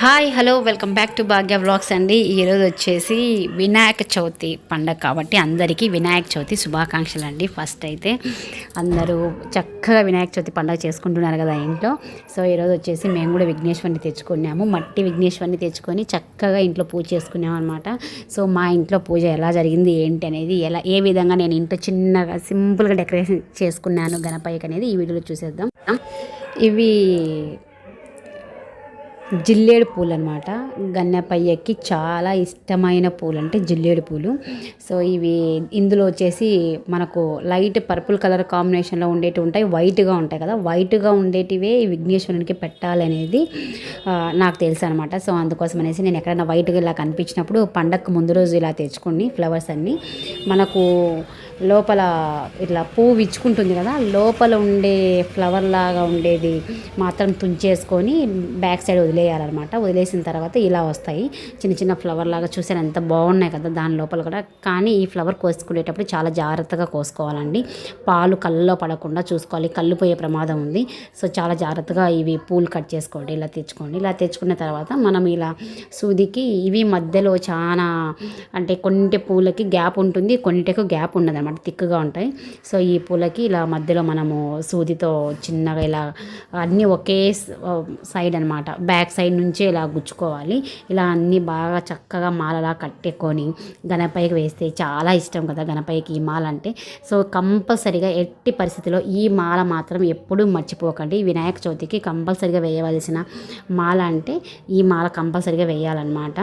Hi hello welcome back to Bhagya vlogs అండి. ఈరోజు వచ్చేసి వినాయక చవితి పండగ కాబట్టి అందరికీ వినాయక చవితి శుభాకాంక్షలు అండి. ఫస్ట్ అయితే అందరూ చక్కగా వినాయక చవితి పండగ చేసుకుంటున్నారు కదా ఇంట్లో. సో ఈరోజు వచ్చేసి మేము కూడా విఘ్నేశ్వరిని తెచ్చుకున్నాము. మట్టి విఘ్నేశ్వరిని తెచ్చుకొని చక్కగా ఇంట్లో పూజ చేసుకున్నాం అనమాట సో మా ఇంట్లో పూజ ఎలా జరిగింది ఏంటి అనేది ఎలా ఏ విధంగా నేను ఇంట్లో చిన్నగా సింపుల్గా డెకరేషన్ చేసుకున్నాను గణపయ్యకి అనేది ఈ వీడియోలో చూసేద్దాం. ఇవి జిల్లేడు పూలు అనమాట గన్నెపయ్యకి చాలా ఇష్టమైన పూలు అంటే జిల్లేడు పూలు. సో ఇవి ఇందులో వచ్చేసి మనకు లైట్ పర్పుల్ కలర్ కాంబినేషన్లో ఉండేటివి ఉంటాయి. వైట్గా ఉంటాయి కదా. వైట్గా ఉండేటివే ఈ విఘ్నేశ్వరునికి పెట్టాలనేది నాకు తెలుసు అనమాట సో అందుకోసం అనేసి నేను ఎక్కడైనా వైట్గా ఇలా కనిపించినప్పుడు పండగకు ముందు రోజు ఇలా తెచ్చుకోండి ఫ్లవర్స్ అన్నీ మనకు లోపల ఇట్లా పువ్వు విచ్చుకుంటుంది కదా. లోపల ఉండే ఫ్లవర్ లాగా ఉండేది మాత్రం తుంచేసుకొని బ్యాక్ సైడ్ వదిలేయాలన్నమాట. వదిలేసిన తర్వాత ఇలా వస్తాయి. చిన్న చిన్న ఫ్లవర్ లాగా చూసారు ఎంత బాగున్నాయి కదా దాని లోపల కూడా. కానీ ఈ ఫ్లవర్ కోసుకునేటప్పుడు చాలా జాగ్రత్తగా కోసుకోవాలండి. పాలు కళ్ళలో పడకుండా చూసుకోవాలి. కళ్ళు పోయే ప్రమాదం ఉంది. సో చాలా జాగ్రత్తగా ఇవి పూలు కట్ చేసుకోండి ఇలా తెచ్చుకోండి. ఇలా తెచ్చుకున్న తర్వాత మనం ఇలా సూదికి ఇవి మధ్యలో చాలా అంటే కొన్నింటి పూలకి గ్యాప్ ఉంటుంది. కొన్నిటికి గ్యాప్ ఉండదు అనమాట తిక్కుగా ఉంటాయి. సో ఈ పూలకి ఇలా మధ్యలో మనము సూదితో చిన్నగా ఇలా అన్నీ ఒకే సైడ్ అనమాట బ్యాక్ సైడ్ నుంచే ఇలా గుచ్చుకోవాలి. ఇలా అన్నీ బాగా చక్కగా మాలలా కట్టుకొని గణపైకి వేస్తే చాలా ఇష్టం కదా గణపైకి ఈ మాల అంటే. సో కంపల్సరిగా ఎట్టి పరిస్థితిలో ఈ మాల మాత్రం ఎప్పుడూ మర్చిపోకండి. వినాయక చవితికి కంపల్సరిగా వేయవలసిన మాల అంటే ఈ మాల కంపల్సరిగా వేయాలన్నమాట.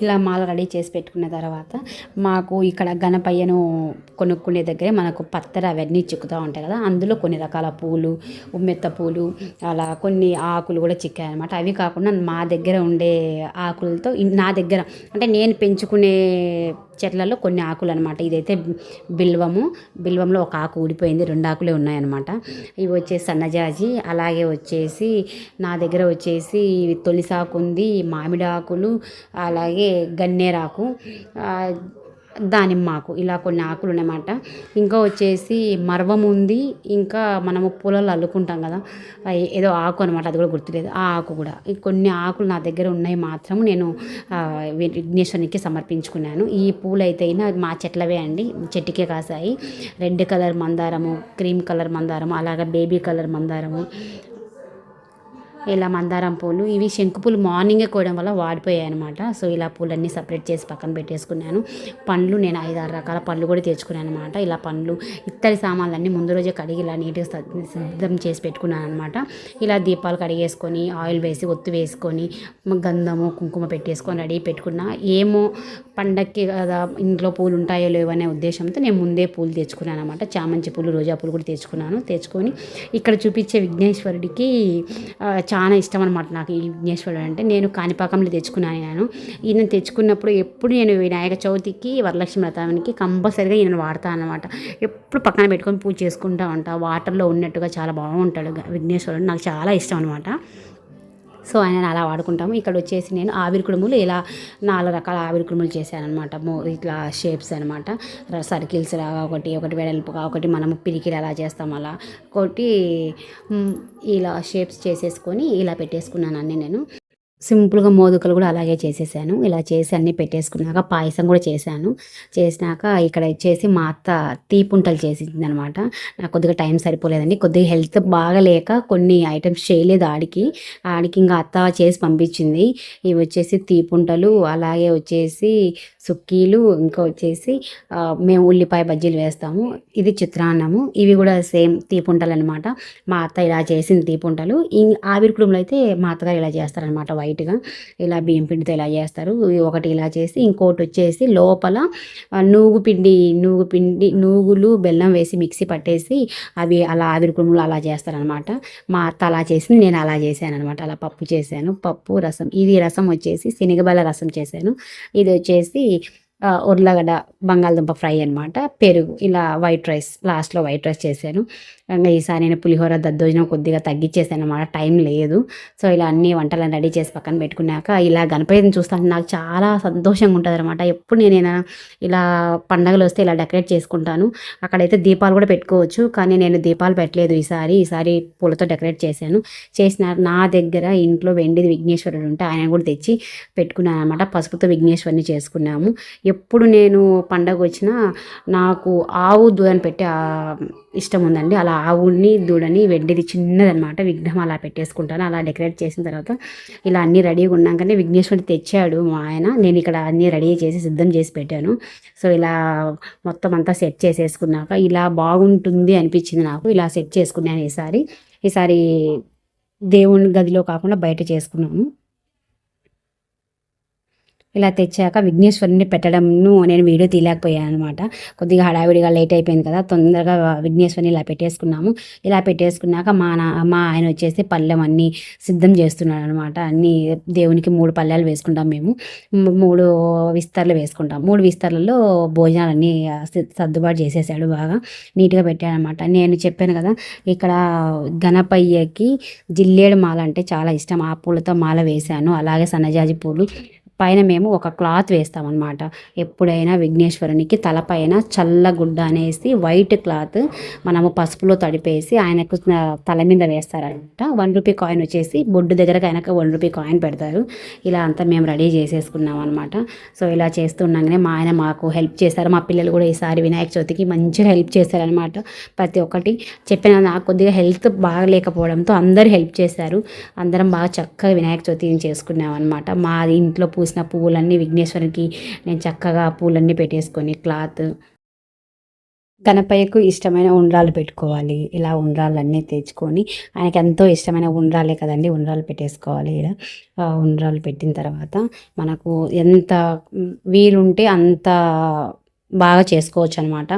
ఇలా మాల రెడీ చేసి పెట్టుకున్న తర్వాత మాకు ఇక్కడ గణపయ్యను కొనుక్కునే దగ్గరే మనకు పత్తర అవన్నీ చిక్కుతూ ఉంటాయి కదా అందులో కొన్ని రకాల పూలు ఉమ్మెత్త పూలు అలా కొన్ని ఆకులు కూడా చిక్కాయి అనమాట అవి కాకుండా మా దగ్గర ఉండే ఆకులతో నా దగ్గర అంటే నేను పెంచుకునే చెట్లలో కొన్ని ఆకులు అనమాట ఇదైతే బిల్వము. బిల్వంలో ఒక ఆకు ఊడిపోయింది. రెండు ఆకులే ఉన్నాయన్నమాట. ఇవి వచ్చేసి సన్నజాజి అలాగే వచ్చేసి నా దగ్గర వచ్చేసి తొలిసాకు ఉంది మామిడి ఆకులు అలాగే గన్నేరాకు. దానిమ్మాకు ఇలా కొన్ని ఆకులు ఉన్నాయన్నమాట. ఇంకా వచ్చేసి మర్వం ఉంది. ఇంకా మనము పొలాలు అల్లుకుంటాం కదా. ఏదో ఆకు అనమాట అది కూడా గుర్తులేదు. ఆ ఆకు కూడా. కొన్ని ఆకులు నా దగ్గర ఉన్నాయి మాత్రం నేను విఘ్నేశ్వరునికి సమర్పించుకున్నాను. ఈ పూలు అయితే అయినా మా చెట్లవే అండి. చెట్టుకే కాసాయి. రెడ్ కలర్ మందారము క్రీమ్ కలర్ మందారము అలాగే బేబీ కలర్ మందారము ఇలా మందారం పూలు ఇవి శంకు పూలు మార్నింగే కోయడం వల్ల వాడిపోయాయి అనమాట సో ఇలా పూలన్నీ సపరేట్ చేసి పక్కన పెట్టేసుకున్నాను. పండ్లు నేను ఐదు ఆరు రకాల పండ్లు కూడా తెచ్చుకున్నాను అనమాట ఇలా పండ్లు ఇత్తడి సామాన్లన్నీ ముందు రోజే కడిగి ఇలా నీట్గా సిద్ధం చేసి పెట్టుకున్నాను అనమాట ఇలా దీపాలు కడిగేసుకొని ఆయిల్ వేసి ఒత్తు వేసుకొని గంధము కుంకుమ పెట్టేసుకొని రెడీ పెట్టుకున్నా. ఏమో పండక్కి కదా ఇంట్లో పూలు ఉంటాయో లేవో అనే ఉద్దేశంతో నేను ముందే పూలు తెచ్చుకున్నాను అనమాట చామంతి పూలు రోజా పూలు కూడా తెచ్చుకున్నాను. తెచ్చుకొని ఇక్కడ చూపించే విఘ్నేశ్వరుడికి చాలా ఇష్టం అనమాట నాకు ఈ విఘ్నేశ్వరుడు అంటే. నేను కాణిపాకంలో తెచ్చుకున్నాను నేను. ఈయన తెచ్చుకున్నప్పుడు ఎప్పుడు నేను వినాయక చవితికి వరలక్ష్మి వ్రతానికి కంపల్సరిగా ఈయన వాడతాను అనమాట ఎప్పుడు పక్కన పెట్టుకొని పూజ చేసుకుంటా ఉంటా. వాటర్లో ఉన్నట్టుగా చాలా బాగుంటాడు విఘ్నేశ్వరుడు. నాకు చాలా ఇష్టం అనమాట సో ఆయన అలా వాడుకుంటాము. ఇక్కడ వచ్చేసి నేను ఆవిరి కుడుములు ఇలా నాలుగు రకాల ఆవిరి కుడుములు చేశాను అనమాట ఇట్లా షేప్స్ అనమాట సర్కిల్స్ లాగా ఒకటి ఒకటి వెడల్పుగా ఒకటి మనము పిరికిలు అలా చేస్తాం అలా. ఒకటి ఇలా షేప్స్ చేసేసుకొని ఇలా పెట్టేసుకున్నాను అన్నీ నేను. సింపుల్గా మోదుకలు కూడా అలాగే చేసేసాను. ఇలా చేసి అన్నీ పెట్టేసుకున్నాక పాయసం కూడా చేశాను. చేసినాక ఇక్కడ వచ్చేసి మా అత్త తీపుంటలు చేసింది అనమాట నాకు కొద్దిగా టైం సరిపోలేదండి. కొద్దిగా హెల్త్ బాగలేక కొన్ని ఐటమ్స్ చేయలేదు ఆడికి. ఆడికి ఇంకా అత్త చేసి పంపించింది. ఇవి వచ్చేసి తీపుంటలు అలాగే వచ్చేసి సుక్కీలు ఇంకా వచ్చేసి మేము ఉల్లిపాయ బజ్జీలు వేస్తాము. ఇది చిత్రాన్నము. ఇవి కూడా సేమ్ తీపుంటలు అనమాట మా అత్త ఇలా చేసింది తీపుంటలు. ఈ ఆవిరి కుడుములు అయితే మా అత్తగారు ఇలా చేస్తారనమాట లైట్గా ఇలా బియ్యం పిండితో ఇలా చేస్తారు. ఒకటి ఇలా చేసి ఇంకోటి వచ్చేసి లోపల నూగు పిండి నూగు పిండి నూగులు బెల్లం వేసి మిక్సీ పట్టేసి అవి అలా ఆవిరి కుడుములు అలా చేస్తారనమాట. మా అత్త అలా చేసింది నేను అలా చేశాను అనమాట అలా పప్పు చేశాను. పప్పు రసం ఇది రసం వచ్చేసి శనగబల రసం చేశాను. ఇది వచ్చేసి ఉర్లగడ్డ బంగాళదుంప ఫ్రై అనమాట పెరుగు ఇలా వైట్ రైస్ లాస్ట్లో వైట్ రైస్ చేశాను. ఇంకా ఈసారి నేను పులిహోర దద్దోజనం కొద్దిగా తగ్గించేసాను అనమాట టైం లేదు. సో ఇలా అన్ని వంటలను రెడీ చేసి పక్కన పెట్టుకున్నాక ఇలా గణపతిని చూస్తాను. నాకు చాలా సంతోషంగా ఉంటుంది అనమాట ఎప్పుడు నేను ఇలా పండగలు వస్తే ఇలా డెకరేట్ చేసుకుంటాను. అక్కడైతే దీపాలు కూడా పెట్టుకోవచ్చు. కానీ నేను దీపాలు పెట్టలేదు ఈసారి. ఈసారి పూలతో డెకరేట్ చేశాను. చేసిన నా దగ్గర ఇంట్లో వెండిది విఘ్నేశ్వరుడు ఉంటే ఆయన కూడా తెచ్చి పెట్టుకున్నాను అనమాట పసుపుతో విఘ్నేశ్వరిని చేసుకున్నాము. ఎప్పుడు నేను పండగ వచ్చినా నాకు ఆవు దూడని పెట్టే ఇష్టం ఉందండి అలా ఆవుని దూడని వెండిది చిన్నదనమాట విఘ్నం అలా పెట్టేసుకుంటాను. అలా డెకరేట్ చేసిన తర్వాత ఇలా అన్నీ రెడీగా ఉన్నాకనే విఘ్నేశ్వరుడు తెచ్చాడు మా ఆయన. నేను ఇక్కడ అన్నీ రెడీ చేసి సిద్ధం చేసి పెట్టాను. సో ఇలా మొత్తం అంతా సెట్ చేసేసుకున్నాక ఇలా బాగుంటుంది అనిపించింది నాకు. ఇలా సెట్ చేసుకున్నాను ఈసారి. ఈసారి దేవుని గదిలో కాకుండా బయట చేసుకున్నాను ఇలా తెచ్చాక విఘ్నేశ్వరుని పెట్టడంను నేను వీడియో తీయలేకపోయాను అనమాట కొద్దిగా హడావిడిగా లేట్ అయిపోయింది కదా తొందరగా విఘ్నేశ్వరిని ఇలా పెట్టేసుకున్నాము. ఇలా పెట్టేసుకున్నాక మా నా మా ఆయన వచ్చేసి పళ్ళెం అన్నీ సిద్ధం చేస్తున్నాడు అనమాట అన్నీ దేవునికి మూడు పళ్ళెలు వేసుకుంటాం మేము. మూడు విస్తరలు వేసుకుంటాం. మూడు విస్తరలలో భోజనాలన్నీ సర్దుబాటు చేసేసాడు బాగా. నీట్గా పెట్టాడు అనమాట నేను చెప్పాను కదా ఇక్కడ గణపయ్యకి జిల్లేడు మాల అంటే చాలా ఇష్టం. ఆ పూలతో మాల వేశాను. అలాగే సన్నజాజి పూలు పైన మేము ఒక క్లాత్ వేస్తామన్నమాట. ఎప్పుడైనా విఘ్నేశ్వరునికి తలపైన చల్లగుడ్డ అనేసి వైట్ క్లాత్ మనము పసుపులో తడిపేసి ఆయనకు తల మీద వేస్తారంట వన్ రూపీ కాయిన్ వచ్చేసి బొడ్డు దగ్గరకు ఆయనకు వన్ రూపీ కాయిన్ పెడతారు. ఇలా అంతా మేము రెడీ చేసేసుకున్నాం అనమాట సో ఇలా చేస్తుండగానే మా ఆయన మాకు హెల్ప్ చేశారు. మా పిల్లలు కూడా ఈసారి వినాయక చవితికి మంచిగా హెల్ప్ చేశారనమాట ప్రతి ఒక్కటి చెప్పిన నాకు కొద్దిగా హెల్త్ బాగలేకపోవడంతో అందరూ హెల్ప్ చేశారు. అందరం బాగా చక్కగా వినాయక చవితిని చేసుకున్నాం అనమాట మా ఇంట్లో చేసిన పువ్వులన్నీ విఘ్నేశ్వరికి నేను చక్కగా పూలన్నీ పెట్టేసుకొని క్లాత్ గణపయ్యకు ఇష్టమైన ఉండ్రాలు పెట్టుకోవాలి. ఇలా ఉండ్రాలన్నీ తెచ్చుకొని ఆయనకి ఎంతో ఇష్టమైన ఉండ్రాలే కదండి ఉండ్రాలు పెట్టేసుకోవాలి ఇలా ఉండ్రాలు పెట్టిన తర్వాత మనకు ఎంత వీలుంటే అంత బాగా చేసుకోవచ్చు అనమాట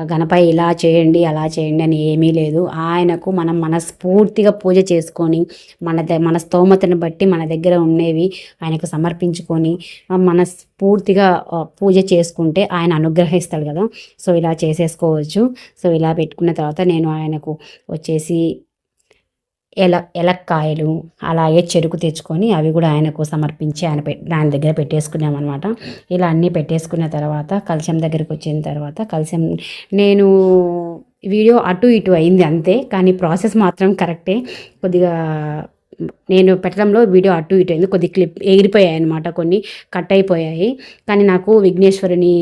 గణపయ్య ఇలా చేయండి అలా చేయండి అని ఏమీ లేదు. ఆయనకు మనం మనస్ఫూర్తిగా పూజ చేసుకొని మన ద- మన స్తోమతను బట్టి మన దగ్గర ఉండేవి ఆయనకు సమర్పించుకొని మనస్ఫూర్తిగా పూజ చేసుకుంటే ఆయన అనుగ్రహిస్తాడు కదా. సో ఇలా చేసేసుకోవచ్చు. సో ఇలా పెట్టుకున్న తర్వాత నేను ఆయనకు వచ్చేసి ఎల ఎలక్కాయలు అలాగే చెరుకు తెచ్చుకొని అవి కూడా ఆయనకు సమర్పించి ఆయన పె ఆయన దగ్గర పెట్టేసుకున్నాం అనమాట ఇలా అన్నీ పెట్టేసుకున్న తర్వాత కలిసం దగ్గరికి వచ్చిన తర్వాత కలిసం నేను వీడియో అటు ఇటు అయింది అంతే కానీ ప్రాసెస్ మాత్రం కరెక్టే. కొద్దిగా నేను పెట్టడంలో వీడియో అటు ఇటు అయింది. కొద్ది క్లిప్ ఎగిరిపోయాయి అనమాట కొన్ని కట్ అయిపోయాయి. కానీ నాకు విఘ్నేశ్వరుని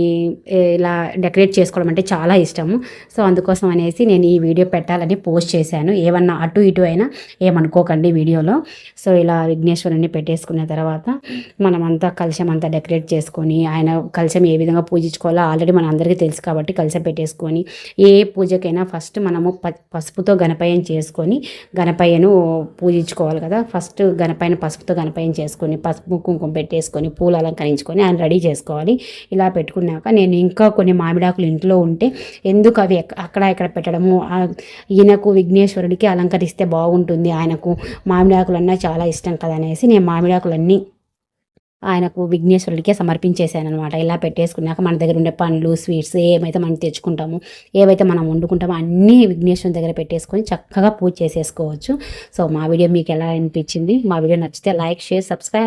ఇలా డెకరేట్ చేసుకోవడం అంటే చాలా ఇష్టము. సో అందుకోసం అనేసి నేను ఈ వీడియో పెట్టాలని పోస్ట్ చేశాను. ఏమన్నా అటు ఇటు అయినా ఏమనుకోకండి వీడియోలో. సో ఇలా విఘ్నేశ్వరుని పెట్టేసుకున్న తర్వాత మనమంతా కలశం అంతా డెకరేట్ చేసుకొని ఆయన కలశం ఏ విధంగా పూజించుకోవాలో ఆల్రెడీ మన అందరికీ తెలుసు కాబట్టి కలశం పెట్టేసుకొని ఏ పూజకైనా ఫస్ట్ మనము ప పసుపుతో గణపయ్యం చేసుకొని గణపయ్యను పూజించుకోవాలి. కదా. ఫస్ట్ గనపైన పసుపుతో గనపైన చేసుకొని పసుపు కుంకుమ పెట్టేసుకొని పూలు అలంకరించుకొని ఆయన రెడీ చేసుకోవాలి. ఇలా పెట్టుకున్నాక నేను ఇంకా కొన్ని మామిడాకులు ఇంట్లో ఉంటే ఎందుకు అవి అక్కడ ఇక్కడ పెట్టడము? ఈయనకు విఘ్నేశ్వరుడికి అలంకరిస్తే బాగుంటుంది. ఆయనకు మామిడాకులు అన్నా చాలా ఇష్టం కదా అనేసి నేను మామిడాకులన్నీ ఆయనకు విఘ్నేశ్వరుడికే సమర్పించేశాను అనమాట ఇలా పెట్టేసుకున్నాక మన దగ్గర ఉండే పండ్లు స్వీట్స్ ఏమైతే మనం తెచ్చుకుంటామో ఏవైతే మనం వండుకుంటామో అన్నీ విఘ్నేశ్వరుని దగ్గర పెట్టేసుకొని చక్కగా పూజ చేసేసుకోవచ్చు. సో మా వీడియో మీకు ఎలా అనిపించింది? మా వీడియో నచ్చితే లైక్ షేర్ సబ్స్క్రైబ్.